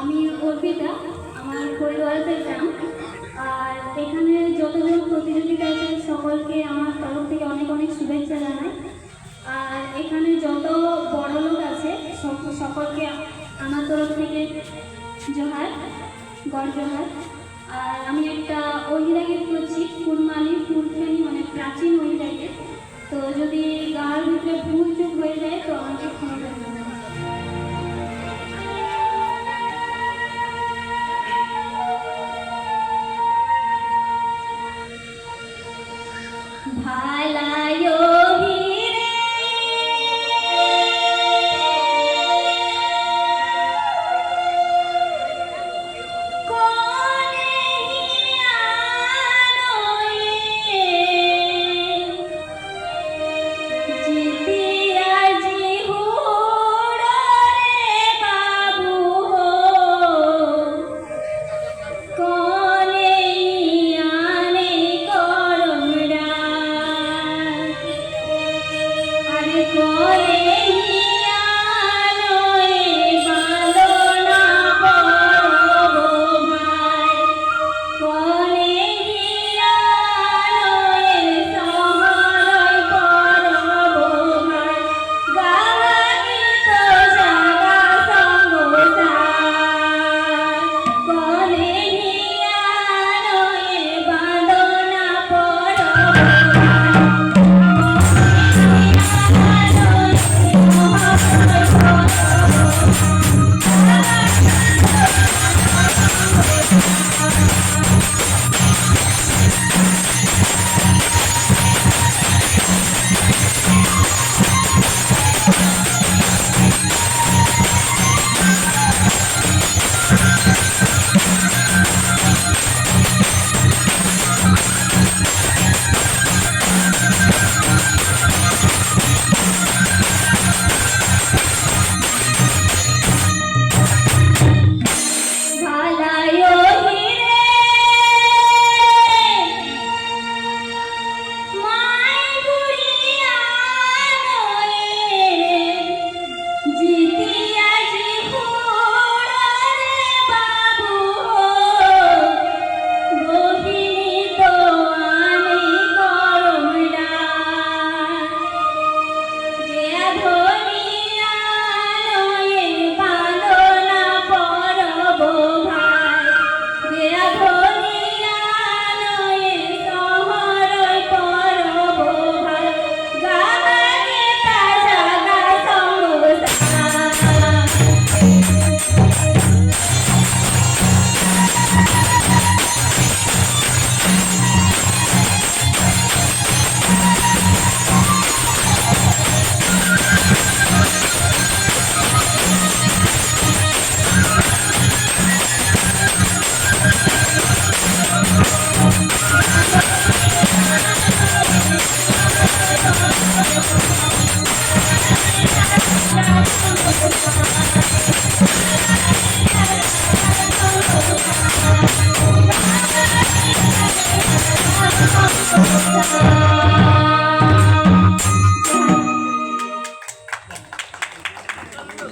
আমি অর্পিতা, আমার কৈলওয়ালপের গ্রাম। আর এখানে যতজন প্রতিযোগিতা আছে সকলকে আমার তরফ থেকে অনেক অনেক শুভেচ্ছা জানাই। আর এখানে যত বড় লোক আছে সকলকে আমার তরফ থেকে জোহার, গড় জোহার। আর আমি একটা ওহিরা করছি, ফুলমালি ফুলফেনি মানে প্রাচীন ওহিরা তো যদি গাওয়ার ভিতরে ভুল চুপ হয়ে যায়, তো আমাকে 快来哟。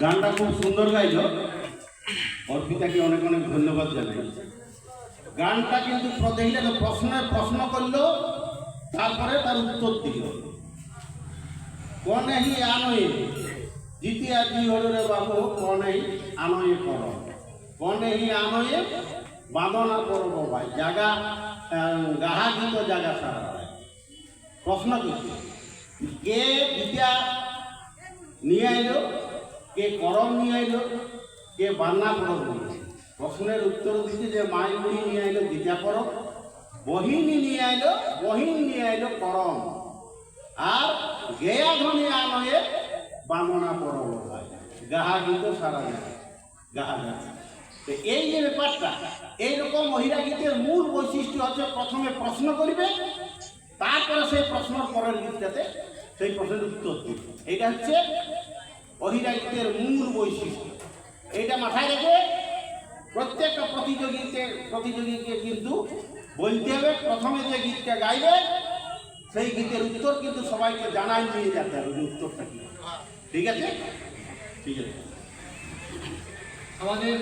গানটা খুব সুন্দর গাইল। অর্পিতাকে অনেক অনেক ধন্যবাদ জানাই। গানটা কিন্তু দেখলে তো প্রশ্নের প্রশ্ন করল, তারপরে তার উত্তর দিল। কনেহি আনয়ে দ্বিতীয় কি হল রে বাবু কনেহি আনয়ে কর কনেহি আনয়ে বাঁধনা করব ভাই। জাগা আহ, গাহা গীত জাগা সারা। প্রশ্ন কি কে দ্বিতীয় নিয়ে আইলো? কে করম নিয়ে আইলো? কে বান্না আইলো। প্রশ্নের উত্তর দিচ্ছে যে মাই বুড়ি নিয়ে আইলো গীতা পরব বহিনী নিয়ে আইলো বহিন নিয়ে আইলো করম আর গেয়া ধ্বনি আনয়ে বামনা পরব হয়। গাহা গীত সারা যায়। গাহা গাছ তো এই যে ব্যাপারটা এইরকম মহিলা গীতের মূল বৈশিষ্ট্য হচ্ছে প্রথমে প্রশ্ন করিবে, তারপরে সেই প্রশ্নের পরের গীতটাতে সেই প্রশ্নের উত্তর দিবে। এটা হচ্ছে অহিরা গীতের মূল বৈশিষ্ট্য। এইটা মাথায় রেখে প্রত্যেকটা প্রতিযোগীতে, প্রতিযোগীকে কিন্তু বলতে হবে, প্রথমে যে গীতটা গাইবে, সেই গীতের উত্তর কিন্তু সবাইকে জানাই নিয়ে যেতে হবে উত্তরটা কি। ঠিক আছে? ঠিক আছে। আমাদের